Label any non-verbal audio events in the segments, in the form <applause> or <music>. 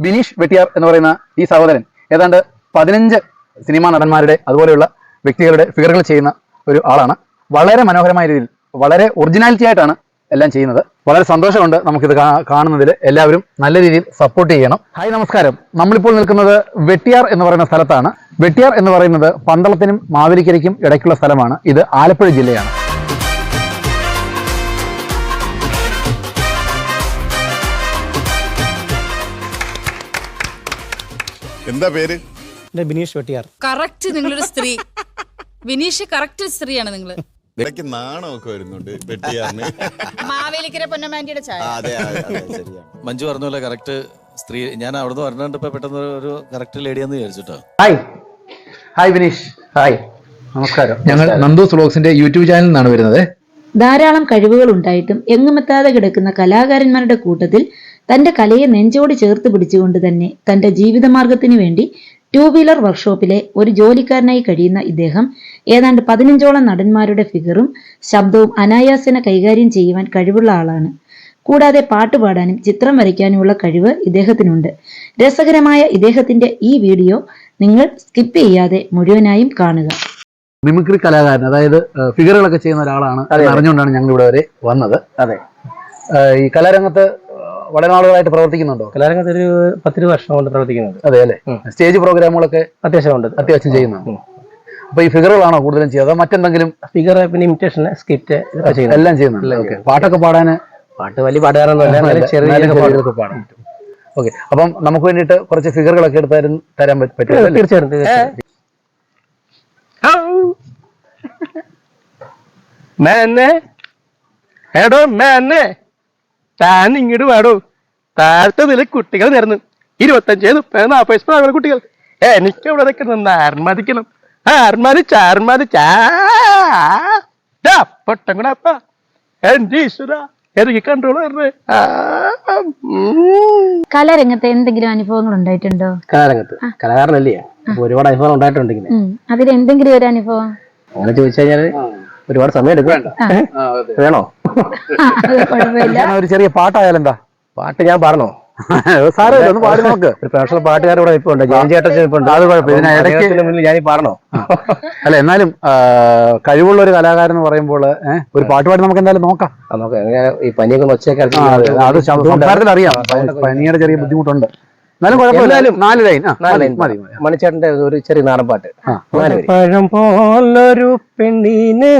ബിനീഷ് വെട്ടിയാർ എന്ന് പറയുന്ന ഈ സഹോദരൻ ഏതാണ്ട് പതിനഞ്ച് സിനിമാ നടന്മാരുടെ അതുപോലെയുള്ള വ്യക്തികളുടെ ഫിഗറുകൾ ചെയ്യുന്ന ഒരു ആളാണ്. വളരെ മനോഹരമായ രീതിയിൽ വളരെ ഒറിജിനാലിറ്റി ആയിട്ടാണ് എല്ലാം ചെയ്യുന്നത്. വളരെ സന്തോഷമുണ്ട് നമുക്കിത് കാണുന്നതിൽ. എല്ലാവരും നല്ല രീതിയിൽ സപ്പോർട്ട് ചെയ്യണം. ഹായ് നമസ്കാരം. നമ്മളിപ്പോൾ നിൽക്കുന്നത് വെട്ടിയാർ എന്ന് പറയുന്ന സ്ഥലത്താണ്. വെട്ടിയാർ എന്ന് പറയുന്നത് പന്തളത്തിനും മാവേലിക്കരയ്ക്കും ഇടയ്ക്കുള്ള സ്ഥലമാണ്. ഇത് ആലപ്പുഴ ജില്ലയാണ്. എന്താ പേര്? എന്റെ ബിനീഷ് വെട്ടിയാർ. കറക്റ്റ് നിങ്ങളൊരു സ്ത്രീ. ബിനീഷ് കറക്റ്റ് സ്ത്രീയാണ് നിങ്ങൾ. ഇടയ്ക്ക് നാണമൊക്കെ വരുന്നുണ്ട് വെട്ടിയാറിന്. മാവേലിക്കര പൊന്നമാൻഡിയുടെ ചായ. അതെ അതെ അതെ ശരിയാണ്. മഞ്ജു പറഞ്ഞ പോലെ കറക്റ്റ് സ്ത്രീ ഞാൻ അവിടുന്ന് പറഞ്ഞിട്ട് പെട്ടെന്ന് ഒരു കറക്റ്റ് ലേഡിയാന്ന് വിചാരിച്ചിട്ടോ. ഹായ് ഹായ് ബിനീഷ് ഹായ് നമസ്കാരം. ഞങ്ങൾ നന്ദു സ്ലോക്സിന്റെ യൂട്യൂബ് ചാനലിൽ നിന്നാണ് വരുന്നത്. ധാരാളം കഴിവുകൾ ഉണ്ടായിട്ടും എങ്ങുമെത്താതെ കിടക്കുന്ന കലാകാരന്മാരുടെ കൂട്ടത്തിൽ തന്റെ കലയെ നെഞ്ചോട് ചേർത്ത് പിടിച്ചുകൊണ്ട് തന്നെ തന്റെ ജീവിതമാർഗത്തിനു വേണ്ടി ടൂ വീലർ വർക്ക്ഷോപ്പിലെ ഒരു ജോലിക്കാരനായി കഴിയുന്ന ഇദ്ദേഹം ഏതാണ്ട് പതിനഞ്ചോളം നടന്മാരുടെ ഫിഗറും ശബ്ദവും അനായാസന കൈകാര്യം ചെയ്യുവാൻ കഴിവുള്ള ആളാണ്. കൂടാതെ പാട്ടുപാടാനും ചിത്രം വരയ്ക്കാനുമുള്ള കഴിവ് ഇദ്ദേഹത്തിനുണ്ട്. രസകരമായ ഇദ്ദേഹത്തിന്റെ ഈ വീഡിയോ നിങ്ങൾ സ്കിപ്പ് ചെയ്യാതെ മുഴുവനായും കാണുക. മിമിക്രി കലാകാരൻ അതായത് ഫിഗറുകളൊക്കെ ചെയ്യുന്ന ഒരാളാണ് എന്ന് അറിഞ്ഞുകൊണ്ടാണ് ഞങ്ങൾ ഇവിടെ വരെ വന്നത്. അതെ. ഈ കലാരംഗത്ത് വളരെ നാളുകളായിട്ട് പ്രവർത്തിക്കുന്നുണ്ടോ? കലാരംഗത്ത് ഒരു പത്തിരു വർഷം കൊണ്ട് പ്രവർത്തിക്കുന്നുണ്ട് അതെ അല്ലേ? സ്റ്റേജ് പ്രോഗ്രാമുകളൊക്കെ അത്യാവശ്യം ഉണ്ട് അത്യാവശ്യം ചെയ്യുന്നുണ്ട്. അപ്പൊ ഈ ഫിഗറുകളാണോ കൂടുതലും ചെയ്യുക അതോ മറ്റെന്തെങ്കിലും ഫിഗർ പിന്നെ ഇമിറ്റേഷൻ സ്കിറ്റ് എല്ലാം ചെയ്യുന്നു എല്ലാം ചെയ്യുന്നുണ്ട് പാട്ടൊക്കെ പാടാന്? പാട്ട് വലിയ പാടുകാരൊന്നുമല്ല. ചെറിയ. പാടാൻ ഓക്കെ. അപ്പം നമുക്ക് വേണ്ടിയിട്ട് കുറച്ച് ഫിഗറുകളൊക്കെ എടുത്ത് തരും- തരാൻ പറ്റും? തീർച്ചയായിട്ടും താൻ ഇങ്ങോട്ട് വേടോ. താഴത്തെ നില കുട്ടികൾ നേരുന്നു ഇരുപത്തഞ്ച് മുപ്പത് നാൽപ്പത് വയസ്സ് പ്രായമുള്ള കുട്ടികൾ. എനിക്ക് ഇവിടെ നിൽക്കുന്ന ആർമാദിക്കണം. ആർമതിച്ചാർമതിച്ചാ പൊട്ടം കൂടെ അപ്പ. എന്റെ ഈശ്വര എനിക്ക് കൺട്രോൾ കലാരംഗത്ത്. എന്തെങ്കിലും അനുഭവങ്ങൾ ഉണ്ടായിട്ടുണ്ടോ? കലാരംഗത്ത്. കലാകാരനല്ലേ? ഒരുപാട് അനുഭവം ഉണ്ടായിട്ടുണ്ടെങ്കിൽ ഉം. അതിൽ എന്തെങ്കിലും ഒരു അനുഭവം? അങ്ങനെ ചോദിച്ചു കഴിഞ്ഞാൽ ഒരുപാട് സമയം എടുക്കും അതെ. വേണോ? ഒരു ചെറിയ പാട്ടായാലും എന്താ? പാട്ട് ഞാൻ പറഞ്ഞോ സാരമില്ല ഒന്ന് പാടി നോക്ക്. ഒരു പ്രൊഫഷണൽ പാട്ടുകാർ ഇവിടെ ഇപ്പൊ ഉണ്ട്. ജയൻ ചേട്ടൻ ഇപ്പൊ ഉണ്ട്. അത് കുഴപ്പമില്ല. ഇതിന് മുന്നിൽ ഞാൻ പാടണോ? അല്ല എന്നാലും കഴിവുള്ള ഒരു കലാകാരൻ എന്ന് പറയുമ്പോൾ ഒരു പാട്ട് പാടി നമുക്ക് എന്തായാലും നോക്കാം. നോക്കാം. ഈ പനിയൊക്കെ ഒച്ചയൊക്കെ. അത് സംസാരത്തിൽ അറിയാം പനിയുടെ ചെറിയ ബുദ്ധിമുട്ടുണ്ട്. എന്നാലും കുഴപ്പമില്ല. നാല് ലൈൻ. മണിച്ചേട്ടന്റെ ഒരു ചെറിയ നാടൻ പാട്ട് പഴം പോലൊരു പെണ്ണിന്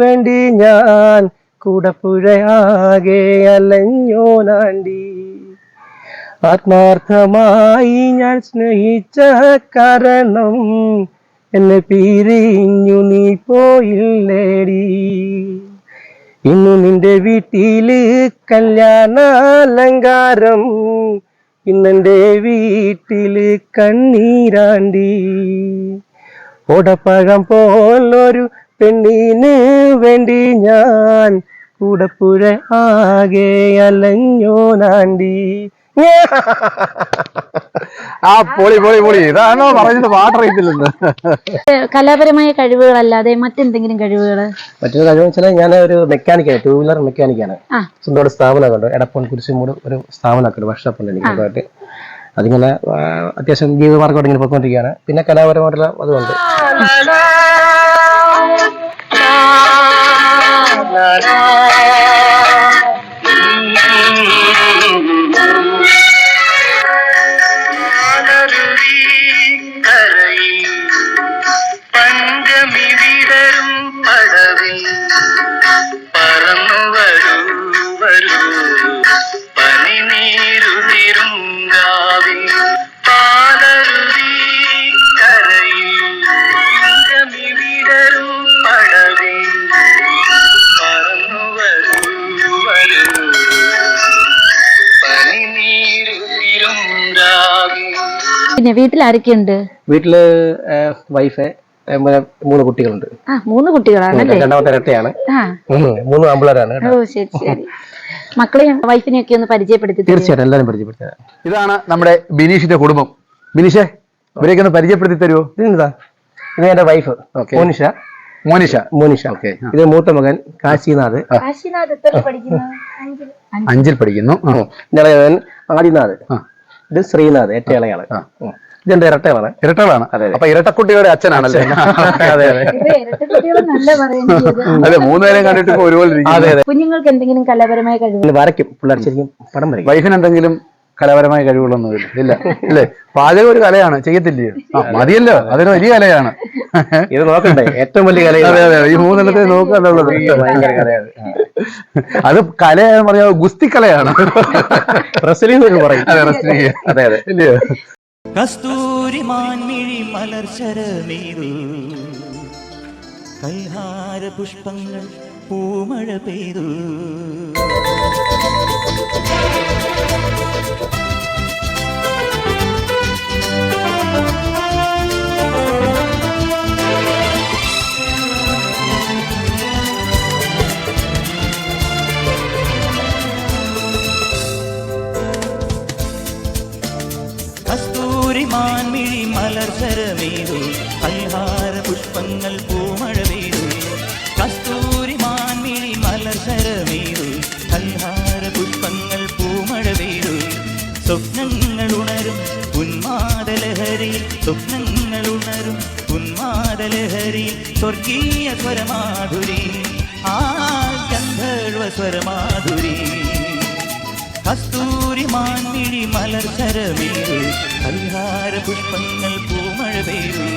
വേണ്ടി ഞാൻ കൂടപ്പുഴയാകെ അലഞ്ഞോനാണ്ടി ആത്മാർത്ഥമായി ഞാൻ സ്നേഹിച്ച കാരണം എന്നെ പിരിഞ്ഞു നീ പോയില്ലേടി. ഇന്നു നിന്റെ വീട്ടിൽ കല്യാണാലങ്കാരം ഇന്നെന്റെ വീട്ടിൽ കണ്ണീരാണ്ടി. ഓടപ്പഴം പോലൊരു പെണ്ണിന് വേണ്ടി ഞാൻ കൂടപ്പുഴ ആകെ അലഞ്ഞോനാണ്ടി ആ പൊളി പൊളി പൊളി ഇതാണോ പറഞ്ഞത് പാട്ടറിയത്തില്ലെന്ന് കലാപരമായ കഴിവുകളല്ലാതെ മറ്റെന്തെങ്കിലും കഴിവുകൾ മറ്റൊരു കഴിവ് വെച്ചാൽ ഞാൻ ഒരു മെക്കാനിക്കാണ് ടൂ വീലർ മെക്കാനിക്കാണ് സ്വന്തമായിട്ട് സ്വന്തം സ്ഥാപനമൊക്കെ ഉണ്ട് എടപ്പൺ കുരിശുമൂട് ഒരു സ്ഥാപനമൊക്കെ ഉണ്ട് വർക്ക്ഷോപ്പ് ഉണ്ട് എനിക്ക് സ്വന്തമായിട്ട് അതിങ്ങനെ അത്യാവശ്യം ജീവിതമാർഗം ഇങ്ങനെ പോയിക്കൊണ്ടിരിക്കുകയാണ് പിന്നെ കലാപരമായിട്ടുള്ള അതുകൊണ്ട് പറന്നു വരൂ വരൂ. പനിനീരു കരയിൽ വിടരും പടവിൽ പറന്നു വരൂ വരൂ. പനിനീരുതിരും രാവിൽ പിന്നെ വീട്ടിൽ ആരൊക്കെയുണ്ട്? വീട്ടിൽ വൈഫ് മൂന്ന് കുട്ടികളുണ്ട്. ആ മൂന്ന് കുട്ടികളാണ് രണ്ടാമത്തെ ഇരട്ടയാണ്. മൂന്ന് ആമ്പിളരാണ് ഓ ശരി ശരി. മക്കളെയും വൈഫിനെ ഒക്കെ ഒന്ന് പരിചയപ്പെടുത്തി? തീർച്ചയായിട്ടും എല്ലാവരും പരിചയപ്പെടുത്തി ഇതാണ് നമ്മുടെ ബിനീഷിന്റെ കുടുംബം. ബിനീഷേ ഇവരെയൊക്കെ ഒന്ന് പരിചയപ്പെടുത്തി തരുമോ ഇതെന്താ? ഇത് എന്റെ വൈഫ് മോനിഷ. മോനിഷ. മോനിഷ. ഇത് മൂത്ത മകൻ കാശിനാഥ്. കാശിനാഥ് എത്രയിൽ പഠിക്കുന്നു? അഞ്ചിൽ. പഠിക്കുന്നു. ആദിനാഥ്. ഇത് ശ്രീനാഥ് ഏറ്റവും ഇളയാൾ. ഇതെന്റെ ഇരട്ടയാണ് ഇരട്ടകളാണ്. അതെ, അതെ. അപ്പൊ ഇരട്ടക്കുട്ടികളുടെ അച്ഛനാണല്ലേ? അതെ അതെ. അതെ മൂന്നുപേരെയും കണ്ടിട്ട് ഇപ്പൊ ഒരുപോലെ അതെ അതെ. കുഞ്ഞുങ്ങൾക്ക് എന്തെങ്കിലും കലാപരമായ കഴിവ്? പിന്നെ വരയ്ക്കും. പിള്ളേർ ശരിക്കും പടം വരയ്ക്കും. വൈഫിന് എന്തെങ്കിലും കലാപരമായ കഴിവുകളൊന്നും ഇല്ല. ഇല്ല. പാചകം ഒരു കലയാണ്. ചെയ്യത്തില്ലയോ? ആ മതിയല്ലോ. അതൊരു വലിയ കലയാണ്. ഇത് നോക്കണ്ടേ? ഏറ്റവും വലിയ കല അതെ അതെ. ഈ മൂന്നെണ്ണത്തെ നോക്കാന്നുള്ളത് ഭയങ്കര കലയാണ്. അത് കലയാണെന്ന് പറഞ്ഞാൽ ഗുസ്തി കലയാണ് റെസ്ലിംഗ് എന്ന് പറയും. അതെ. അതെ അതെ. ഇല്ലയോ? കസ്തൂരി മാൻമിഴി മലർശരമേറു കൈഹാര പുഷ്പങ്ങൾ പൂമഴ പെയ്തു. മലർശരമേതു കൈഹാര പുഷ്പങ്ങൾ പൂമഴ പെയ്തു. സ്വപ്നങ്ങൾ ഉണരും ഉന്മാദലഹരി സ്വപ്നങ്ങൾ ഉണരും ഉന്മാദലഹരി സ്വർഗീയ സ്വരമാധുരി ആ ഗന്ധർവ സ്വരമാധുരി. കസ്തൂരി മാൻമിഴി മലർ ശരമേതു പരിഹാര പുഷ്പങ്ങൾ പൂമഴ പെയ്തു.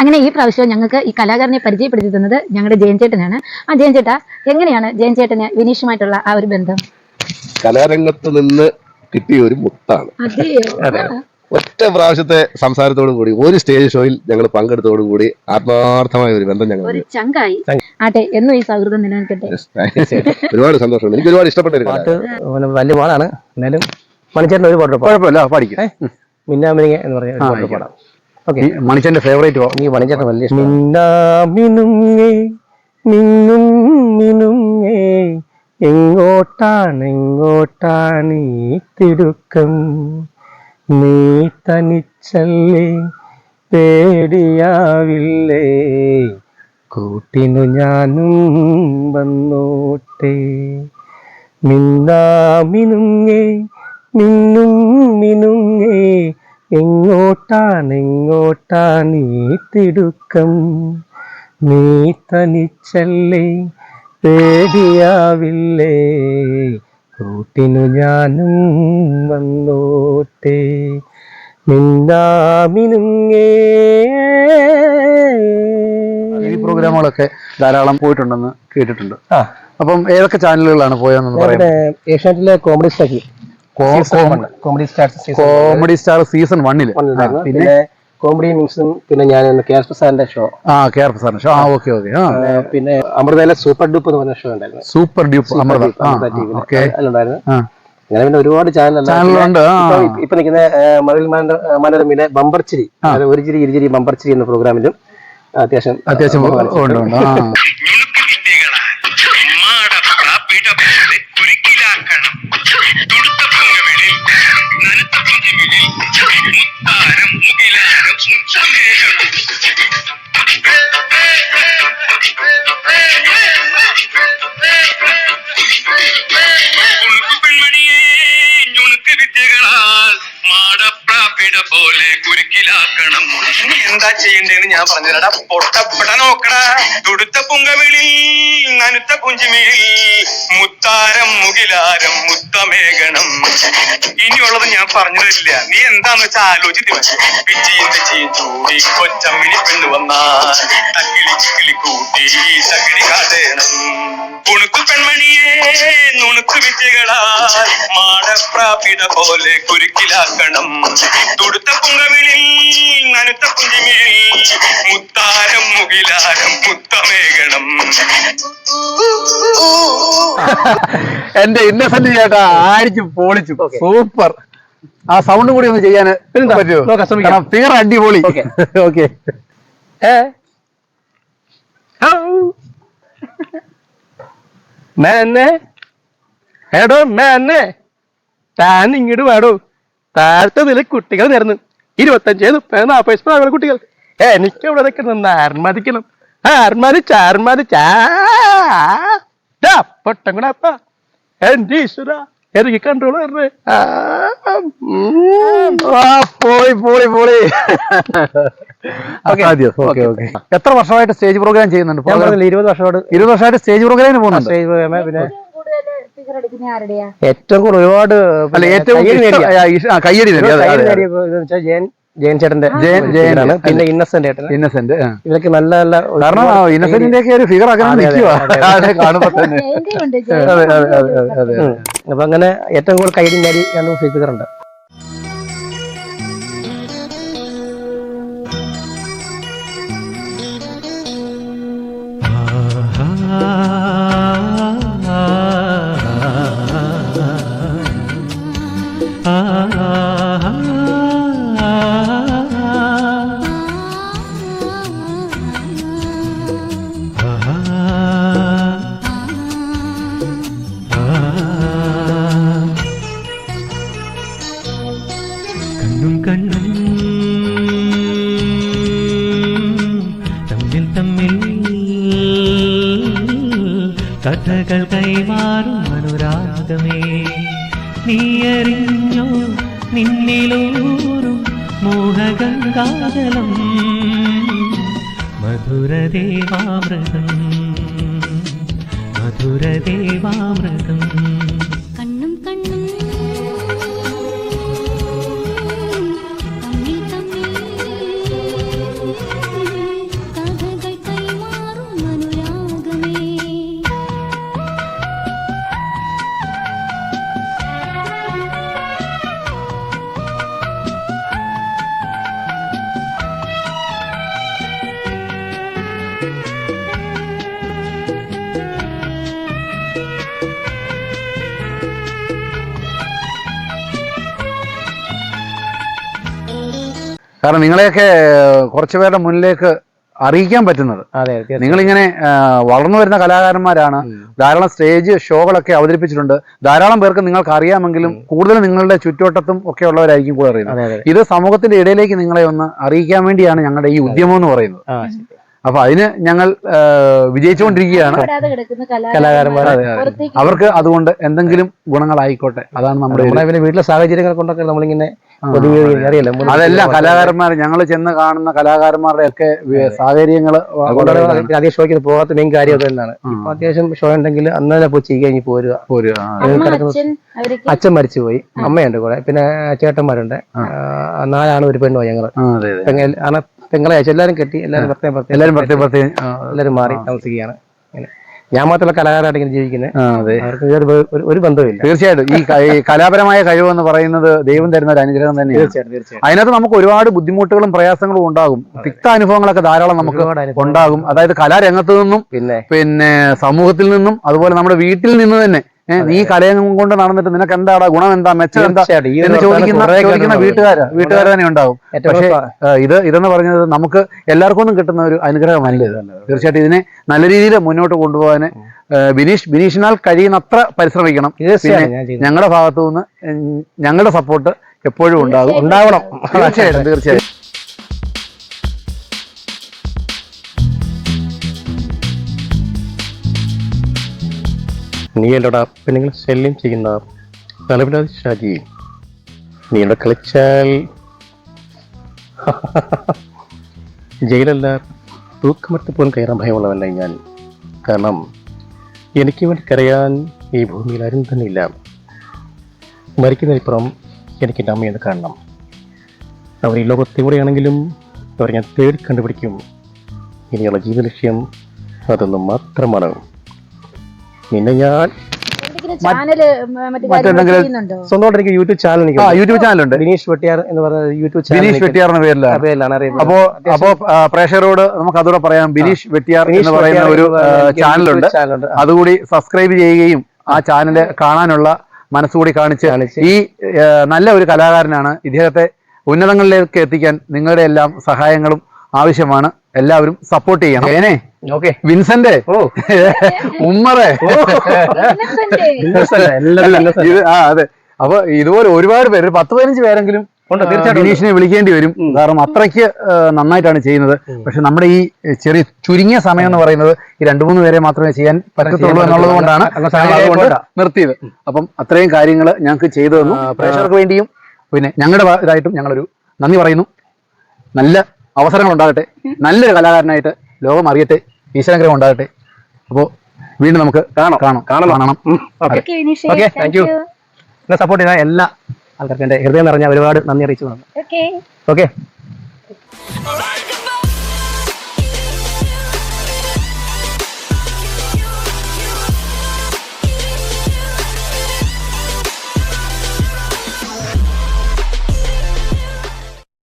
അങ്ങനെ ഈ പ്രാവശ്യം ഞങ്ങൾക്ക് ഈ കലാകാരനെ പരിചയപ്പെടുത്തി തന്നത് ഞങ്ങളുടെ ജയൻ ചേട്ടനാണ്. ആ ജയൻ ചേട്ടാ എങ്ങനെയാണ് ജയൻ ചേട്ടന് വിനീഷുമായിട്ടുള്ള ആ ഒരു ബന്ധം? കലാരംഗത്ത് നിന്ന് കിട്ടിയ ഒരു മുത്താണ്. അതെ. ഒറ്റ പ്രാവശ്യത്തെ സംസാരത്തോടു കൂടി ഒരു സ്റ്റേജ് ഷോയിൽ ഞങ്ങൾ പങ്കെടുത്തോടു കൂടി ആത്മാർത്ഥമായ ഒരു ബന്ധം ഞങ്ങൾ ഒരു ചങ്കായി. ആട്ടെ എന്നും ഈ സൗഹൃദം നിലനിൽക്കട്ടെ. ഒരുപാട് സന്തോഷമുണ്ട്. എനിക്ക് ഒരുപാട് ഇഷ്ടപ്പെട്ട ഒരു പാട്ട് വലിയ പാടാണ്. എന്നാലും മണിച്ചേട്ടൻ ഒരു പാട്ട് പാടാം. കുഴപ്പമില്ല പാടിക്കും. മിന്നാമിനിങ്ങ എന്ന് പറഞ്ഞ ഒരു ആ, പാട്ട് പാടാം. മണിച്ചന്റെ ഫേവറേറ്റ് നീ മണിച്ചന്റെ വലിയ മിന്നും മിനുങ്ങേ എങ്ങോട്ടാണ് എങ്ങോട്ടാണ് ഈ തിടുക്കം? നീ തനിച്ചല്ലേ പേടിയാവില്ലേ? കൂട്ടിനു ഞാനും വന്നോട്ടെ. മിന്നാമിനുങ്ങേ മിന്നും മിനുങ്ങേ എങ്ങോട്ടാണ് എങ്ങോട്ടാണ് ഈ തിടുക്കം. നീ തനിച്ചല്ലേ പേടിയാവില്ലേ. കൂട്ടിനു ഞാനും വന്നോട്ടെ. പ്രോഗ്രാമുകളൊക്കെ ധാരാളം പോയിട്ടുണ്ടെന്ന് കേട്ടിട്ടുണ്ട്. അപ്പം ഏതൊക്കെ ചാനലുകളാണ് പോയതെന്ന് പറയുന്നത് ഏഷ്യാനെറ്റിലെ comedy സ്റ്റാക്കി comedy star comedy star season വണ്ണിൽ ഉണ്ടായിരുന്നു. പിന്നെ? കോമഡി മ്യൂസിയം പിന്നെ ഞാൻ കെ ആർ പ്രസാദിന്റെ ഷോ ആ കെ ആർ പ്രസാദിന്റെ ഷോ ആ ഓക്കെ ഓക്കെ പിന്നെ അമൃതയിലെ സൂപ്പർ ഡ്യൂപ്പ് എന്ന് പറഞ്ഞ ഷോ ഉണ്ടായിരുന്നു. Super dupe Amrita. അതിലുണ്ടായിരുന്നു അങ്ങനെ പിന്നെ ഒരുപാട് ചാനലുണ്ട് ഇപ്പൊ നിൽക്കുന്ന മറിൽ മനോരമയിലെ ബമ്പർച്ചിരി ചിരി ഒരു ചിരി ഇരുചിരി ചിരി എന്ന പ്രോഗ്രാമിലും അത്യാവശ്യം അത്യാവശ്യം കുരുക്കിലാക്കണം തുടുത്ത പൊങ്കമിഴിൽ നനുത്ത പുഞ്ചിമിഴിൽ മുത്താരം മുകിലാരം എന്താ ചെയ്യണ്ടേന്ന് ഞാൻ പറഞ്ഞുതരാടാ. പൊട്ടപ്പെട നോക്കടാ. തുടുത്ത പുങ്കവിളി നനുത്ത പുഞ്ചിമിഴി മുത്താരം മുകിലാരം മുത്തമേകണം ഇനിയുള്ളത് ഞാൻ പറഞ്ഞു തരില്ല നീ എന്താന്ന് വെച്ചാൽ ആലോചിച്ച് തെച്ചിയും ചൂടി കൊച്ചമ്മിണി പെണ്ണു വന്നാൽ തക്കിളി ചിക്കിളി കൂട്ടി തകിടി കാടേണം ഉണുക്കു പെൺമണിയെ നുണുക്കു വിദ്യകളാൽ മാടപ്രാപിത പോലെ കുരുക്കിലാക്കണം. തുടുത്ത പുങ്കവിളിൽ നനുത്ത പുഞ്ചിമിഴിൽ മുത്താരം മുകിലാരം മുത്തമേകണം എന്റെ ഇന്നസെന്റ് ചേട്ടാ ആരിച്ചു പൊളിച്ചു. സൂപ്പർ. ആ സൗണ്ട് കൂടി ഒന്ന് ചെയ്യാൻ? പറ്റുമോ? ഫിഗർ അടിപൊളി. ഓക്കെ <laughs> എടോ താൻ ഇങ്ങോട്ട് വേടോ. താഴത്തെ നില കുട്ടികൾ നിരന്ന് ഇരുപത്തഞ്ച് മുപ്പത് നാപ്പത് വയസ്സ് പ്രായമുള്ള കുട്ടികൾ. എനിക്ക് ഇവിടെ നിൽക്കണം ആർമാദിക്കണം ആർമാദിച്ച ആർമാദിച്ച പൊട്ടം കൂടെ അപ്പ എന്റെ ഈശ്വര എനിക്ക് കൺട്രോൾ പറഞ്ഞേ ആ, പോളി പോളി പോളി. ആദ്യം ഓക്കെ ഓക്കെ എത്ര വർഷമായിട്ട് സ്റ്റേജ് പ്രോഗ്രാം ചെയ്യുന്നുണ്ട്? ഇരുപത് വർഷമായിട്ട് ഇരുപത് വർഷമായിട്ട് സ്റ്റേജ് പ്രോഗ്രാമിന് പോകുന്നുണ്ട്? സ്റ്റേജ് പ്രോഗ്രാം പിന്നെ ഏറ്റവും കൂടുതൽ ഒരുപാട് അല്ല ഏറ്റവും കയ്യടി നേടിയ- ജയൻ ചേട്ടന്റെ ആണ്. പിന്നെ ഇന്നസെന്റ് ഏട്ടൻ ഇന്നസെന്റ് ഇതൊക്കെ നല്ല നല്ല കാരണം ഇന്നസെന്റിന്റെ ഒക്കെ ഒരു ഫിഗർ അങ്ങനെ. കാണുമ്പോ തന്നെ. അപ്പൊ അങ്ങനെ ഏറ്റവും കൂടുതൽ കൈഡി നേടി ഫിഗർ ഉണ്ട്. കണ്ണും കഥകൾ കൈമാറും അനുരാഗമേ. നീയറിഞ്ഞോ നിന്നിലൂറും മോഹഗംഗാതലം മധുരദേവാമൃതം. മധുരദേവാമൃതം. കാരണം നിങ്ങളെയൊക്കെ കുറച്ചു പേരുടെ മുന്നിലേക്ക് അറിയിക്കാൻ പറ്റുന്നത്. നിങ്ങളിങ്ങനെ വളർന്നു വരുന്ന കലാകാരന്മാരാണ്. ധാരാളം സ്റ്റേജ് ഷോകളൊക്കെ അവതരിപ്പിച്ചിട്ടുണ്ട്. ധാരാളം പേർക്ക് നിങ്ങൾക്ക് അറിയാമെങ്കിലും കൂടുതൽ നിങ്ങളുടെ ചുറ്റുവട്ടത്തും ഒക്കെ ഉള്ളവരായിരിക്കും കൂടെ അറിയുന്നത്. ഇത് സമൂഹത്തിന്റെ ഇടയിലേക്ക് നിങ്ങളെ ഒന്ന് അറിയിക്കാൻ വേണ്ടിയാണ് ഞങ്ങളുടെ ഈ ഉദ്യമം എന്ന് പറയുന്നത്. അപ്പൊ അതിന് ഞങ്ങൾ വിജയിച്ചുകൊണ്ടിരിക്കുകയാണ്. കലാകാരന്മാർ അവർക്ക് അതുകൊണ്ട് എന്തെങ്കിലും ഗുണങ്ങളായിക്കോട്ടെ. അതാണ് നമ്മുടെ വീട്ടിലെ സാഹചര്യങ്ങൾ കൊണ്ടൊക്കെ നമ്മളിങ്ങനെ അറിയില്ല. അതെല്ലാം കലാകാരന്മാർ ഞങ്ങൾ ചെന്ന് കാണുന്ന കലാകാരന്മാരുടെ ഒക്കെ സാഹചര്യങ്ങൾ വളരെ അധികം ഷോയ്ക്ക് പോകാത്ത മെയിൻ കാര്യം അത് തന്നെയാണ്. ഇപ്പൊ അത്യാവശ്യം ഷോ ഉണ്ടെങ്കിൽ അന്ന് തന്നെ പോയി ചെയ്യുകഴിഞ്ഞ് പോരുക. അച്ഛൻ മരിച്ചു പോയി അമ്മയുണ്ട് കൂടെ പിന്നെ ചേട്ടന്മാരുണ്ട്. നാലാണ് ഒരു പെണ്ണുപോയി ഞങ്ങൾ. പെങ്ങളെ അയച്ചു എല്ലാരും കെട്ടി എല്ലാരും പ്രത്യേകം പ്രത്യേകം എല്ലാരും പ്രത്യേകം ആ, മാറി താമസിക്കുകയാണ്. ഞാൻ മാത്രമല്ല കലാകാരായിട്ട് ഇങ്ങനെ ജീവിക്കുന്നത് അവർക്ക് ഒരു- ബന്ധമില്ല തീർച്ചയായിട്ടും. ഈ കലാപരമായ കഴിവ് എന്ന് പറയുന്നത് ദൈവം തരുന്ന ഒരു അനുഗ്രഹം തന്നെയാണ്. തീർച്ചയായിട്ടും അതിനകത്ത് നമുക്ക് ഒരുപാട് ബുദ്ധിമുട്ടുകളും പ്രയാസങ്ങളും ഉണ്ടാകും. തിക്ത അനുഭവങ്ങളൊക്കെ ധാരാളം നമുക്ക് ഉണ്ടാകും. അതായത് കലാരംഗത്ത് നിന്നും പിന്നെ? പിന്നെ സമൂഹത്തിൽ നിന്നും അതുപോലെ നമ്മുടെ വീട്ടിൽ നിന്ന് തന്നെ നീ കലയും കൊണ്ട് നടന്നിട്ട് നിനക്ക് എന്താടാ ഗുണം? എന്താ മെച്ചം? എന്താ? എന്ന് ചോദിക്കുന്ന ചോദിക്കുന്ന വീട്ടുകാര് വീട്ടുകാർ തന്നെ ഉണ്ടാവും. പക്ഷേ ഇത് ഇതെന്ന് പറഞ്ഞത് നമുക്ക് എല്ലാവർക്കും ഒന്നും കിട്ടുന്ന ഒരു അനുഗ്രഹമല്ല ഇത്? തീർച്ചയായിട്ടും ഇതിനെ നല്ല രീതിയിൽ മുന്നോട്ട് കൊണ്ടുപോകാൻ ബിനീഷ് ബിനീഷിനാൽ കഴിയുന്നത്ര പരിശ്രമിക്കണം. ഞങ്ങളുടെ ഭാഗത്തു നിന്ന് ഞങ്ങളുടെ സപ്പോർട്ട് എപ്പോഴും ഉണ്ടാകും. ഉണ്ടാവണം. തീർച്ചയായിട്ടും. തീർച്ചയായും നീ പിന്നെ പെണ്ണുങ്ങൾ ശല്യം ചെയ്യുന്ന തലവിലാതി ഷാജി. നീ ഇവിടെ കളിച്ചാൽ <laughs> ജയിലല്ല തൂക്കമറ്റ് പോലും കയറാൻ ഭയമുള്ളവല്ല ഞാൻ. കാരണം എനിക്ക് വേണ്ടി കരയാൻ ഈ ഭൂമിയിൽ ആരും തന്നെ ഇല്ല മരിക്കുന്നതിപ്പുറം എനിക്ക് എന്റെ അമ്മയെന്ന് കാണണം. അവർ ഈ ലോകത്തെവിടെയാണെങ്കിലും അവർ ഞാൻ തേടി കണ്ടുപിടിക്കും. ഇനിയുള്ള ജീവിത ലക്ഷ്യം അതൊന്നും മാത്രമാണ്. നിന്നെ ഞാൻ സ്വന്തമായിട്ട് എനിക്ക് യൂട്യൂബ് ചാനൽ എനിക്ക് ആ ഉണ്ട്. ബിനീഷ് വെട്ടിയാർ എന്ന് യൂട്യൂബ് ചാനൽ ബിനീഷ് വെട്ടിയാർ എന്ന പേരിലാണ്. ആ പേരിലാണ് അറിയപ്പെടുന്നത്. അപ്പോ അപ്പോ പ്രേക്ഷകരോട് നമുക്ക് അതോടെ പറയാം. ബിനീഷ് വെട്ടിയാർ എന്ന് പറയുന്ന ഒരു ചാനലുണ്ട് അതുകൂടി സബ്സ്ക്രൈബ് ചെയ്യുകയും ആ ചാനൽ കാണാനുള്ള മനസ്സുകൂടി കാണിച്ച്. ഈ നല്ല ഒരു കലാകാരനാണ്. ഇദ്ദേഹത്തെ ഉന്നതങ്ങളിലേക്ക് എത്തിക്കാൻ നിങ്ങളുടെ എല്ലാം സഹായങ്ങളും ആവശ്യമാണ്. എല്ലാവരും സപ്പോർട്ട് ചെയ്യണം. ഏനെ? Okay Vincent? ഓ. <laughs> ഉമ്മറെ? ഇത് ആ അതെ. അപ്പൊ ഇതുപോലെ ഒരുപാട് പേര് ഒരു പത്ത് പതിനഞ്ച് പേരെങ്കിലും തീർച്ചയായിട്ടും വിളിക്കേണ്ടി വരും. കാരണം അത്രയ്ക്ക് നന്നായിട്ടാണ് ചെയ്യുന്നത്. പക്ഷെ നമ്മുടെ ഈ ചെറിയ ചുരുങ്ങിയ സമയം എന്ന് പറയുന്നത് ഈ രണ്ടു മൂന്ന് പേരെ മാത്രമേ ചെയ്യാൻ പറ്റത്തുള്ളൂ എന്നുള്ളത് കൊണ്ടാണ്. നിർത്തിയത്. അപ്പം അത്രയും കാര്യങ്ങൾ ഞങ്ങൾക്ക് ചെയ്തു തന്നു. പ്രേക്ഷകർക്ക് വേണ്ടിയും പിന്നെ ഞങ്ങളുടെ ഇതായിട്ടും ഞങ്ങളൊരു നന്ദി പറയുന്നു. നല്ല അവസരങ്ങൾ ഉണ്ടാകട്ടെ നല്ലൊരു കലാകാരനായിട്ട് ലോകം അറിയട്ടെ. ഈശ്വരഗ്രഹം ഉണ്ടാകട്ടെ. അപ്പോൾ വീണ്ടും നമുക്ക് കാണാം. കാണാം. കാണണം. കാണണം. ഓക്കെ. ഓക്കെ താങ്ക് യു എന്നെ സപ്പോർട്ട് ചെയ്ത എല്ലാ ആൾക്കാർക്കും എന്റെ ഹൃദയം നിറഞ്ഞ ഒരുപാട് നന്ദി അറിയിച്ചു ഓക്കെ ഓക്കെ ഓക്കെ Alright.